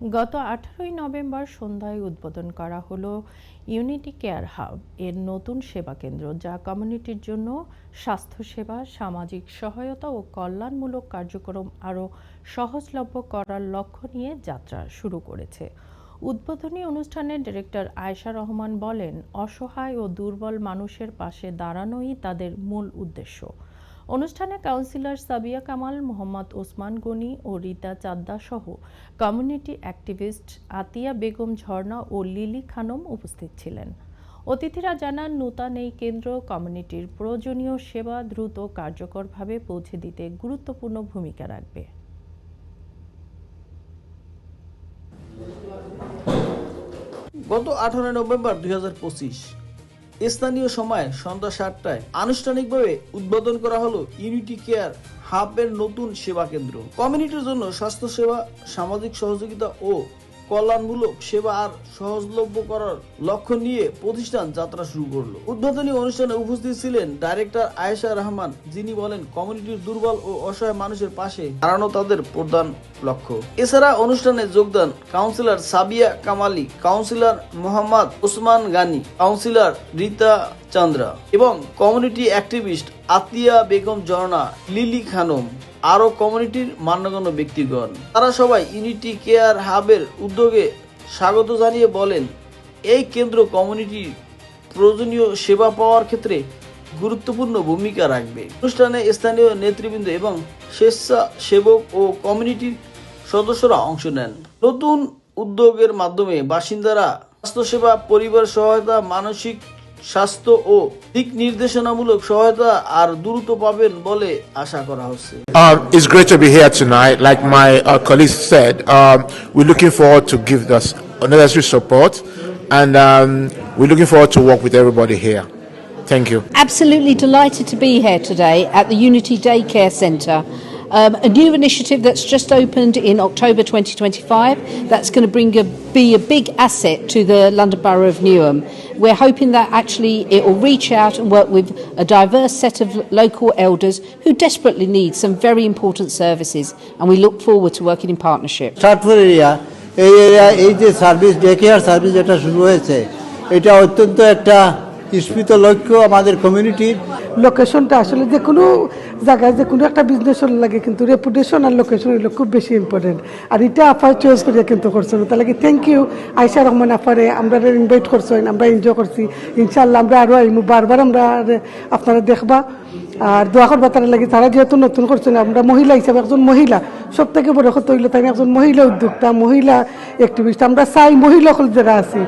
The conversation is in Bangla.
গত আঠারোই নভেম্বর সন্ধ্যায় উদ্বোধন করা হলো ইউনিটি কেয়ার হাব এর নতুন সেবা কেন্দ্র, যা কমিউনিটির জন্য স্বাস্থ্যসেবা, সামাজিক সহায়তা ও কল্যাণমূলক কার্যক্রম আরও সহজলভ্য করার লক্ষ্য নিয়ে যাত্রা শুরু করেছে। উদ্বোধনী অনুষ্ঠানে ডিরেক্টর আয়েশা রহমান বলেন, অসহায় ও দুর্বল মানুষের পাশে দাঁড়ানোই তাদের মূল উদ্দেশ্য। অনুষ্ঠানে কাউন্সিলর সাবিয়া কামাল, মোহাম্মদ ওসমান গনি ও রীতা চাদ্দা সহ কমিউনিটি অ্যাক্টিভিস্ট আতিয়া বেগম ঝর্ণা ও লিলি খানম উপস্থিত ছিলেন। অতিথিরা জানান, নূতন এই কেন্দ্র কমিউনিটির প্রয়োজনীয় সেবা দ্রুত কার্যকরভাবে পৌঁছে দিতে গুরুত্বপূর্ণ ভূমিকা রাখবে। গত আঠারোই নভেম্বর দু হাজার পঁচিশ স্থানীয় সময় সন্ধ্যা সাতটায় আনুষ্ঠানিকভাবে উদ্বোধন করা হলো ইউনিটি কেয়ার হাবের নতুন সেবা কেন্দ্র। কমিউনিটির জন্য স্বাস্থ্য সেবা সামাজিক সহযোগিতা ও কল্যাণমূলক সেবা আর সহজলভ্য করার লক্ষ্য নিয়ে প্রতিষ্ঠান যাত্রা শুরু করল। উদ্বোধনী অনুষ্ঠানে উপস্থিত ছিলেন ডাইরেক্টর আয়েশা রহমান, যিনি বলেন কমিউনিটির দুর্বল ও অসহায় মানুষের পাশে দাঁড়ানো তাদের প্রধান লক্ষ্য। এছাড়া অনুষ্ঠানে যোগদান councillor Sabiya Kamali, councillor Mohammad Osman Gani, councillor Rita Chandra এবং কমিউনিটি অ্যাক্টিভিস্ট আতিয়া বেগম ঝর্ণা লিলি খানম, আরও কমিউনিটির মান্যগণ্য ব্যক্তিগণ। তারা সবাই ইউনিটি কেয়ার হাবের উদ্যোগে স্বাগত জানিয়ে বলেন, এই কেন্দ্র কমিউনিটির প্রয়োজনীয় সেবা পাওয়ার ক্ষেত্রে গুরুত্বপূর্ণ ভূমিকা রাখবে। অনুষ্ঠানে স্থানীয় নেতৃবৃন্দ এবং স্বেচ্ছাসেবক ও কমিউনিটির সদস্যরা অংশ নেন। নতুন উদ্যোগের মাধ্যমে বাসিন্দারা স্বাস্থ্যসেবা, পরিবার সহায়তা, মানসিক স্বাস্থ্য ও দিক নির্দেশনামূলক সহায়তা আর দ্রুত পাবেন বলে আশা করা হচ্ছে Um, it's great to be here tonight. Like my uh, colleagues said, um, we're looking forward to give us necessary support, and um, we're looking forward to work with everybody here. Thank you. Absolutely delighted to be here today at the Unity Daycare Centre. Um, a new initiative that's just opened in October 2025 that's going to bring a, be a big asset to the London Borough of Newham. We're hoping that actually it will reach out and work with a diverse set of local elders who desperately need some very important services and we look forward to working in partnership. স্টার্টফুল area এই এরিয়া এই যে সার্ভিস ডে কেয়ার সার্ভিস যেটা শুরু হয়েছে এটা অত্যন্ত একটা স্ফীত লক্ষ্য আমাদের কমিউনিটির লোকেশনটা আসলে যে কোনো জায়গায় যে কোনো একটা বিজনেস লাগে, কিন্তু রেপুটেশন আর লোকেশন হলো খুব বেশি ইম্পর্টেন্ট আর এটা আফার চয়েস করিয়া কিন্তু করছেন তাহলে কি থ্যাংক ইউ আয়সা রহমান আফারে আমরা ইনভাইট করছেন আমরা এনজয় করছি। ইনশাল্লাহ আমরা আরও আইমু, বারবার আমরা আপনারা দেখবা। আর দোয়া করবা তারা লাগে, তারা যেহেতু নতুন করছেন আমরা মহিলা হিসাবে একজন মহিলা। সব থেকে বড় কথা হইল তাই একজন মহিলা উদ্যোক্তা, মহিলা অ্যাক্টিভিস্ট আমরা চাই মহিলা যারা আছি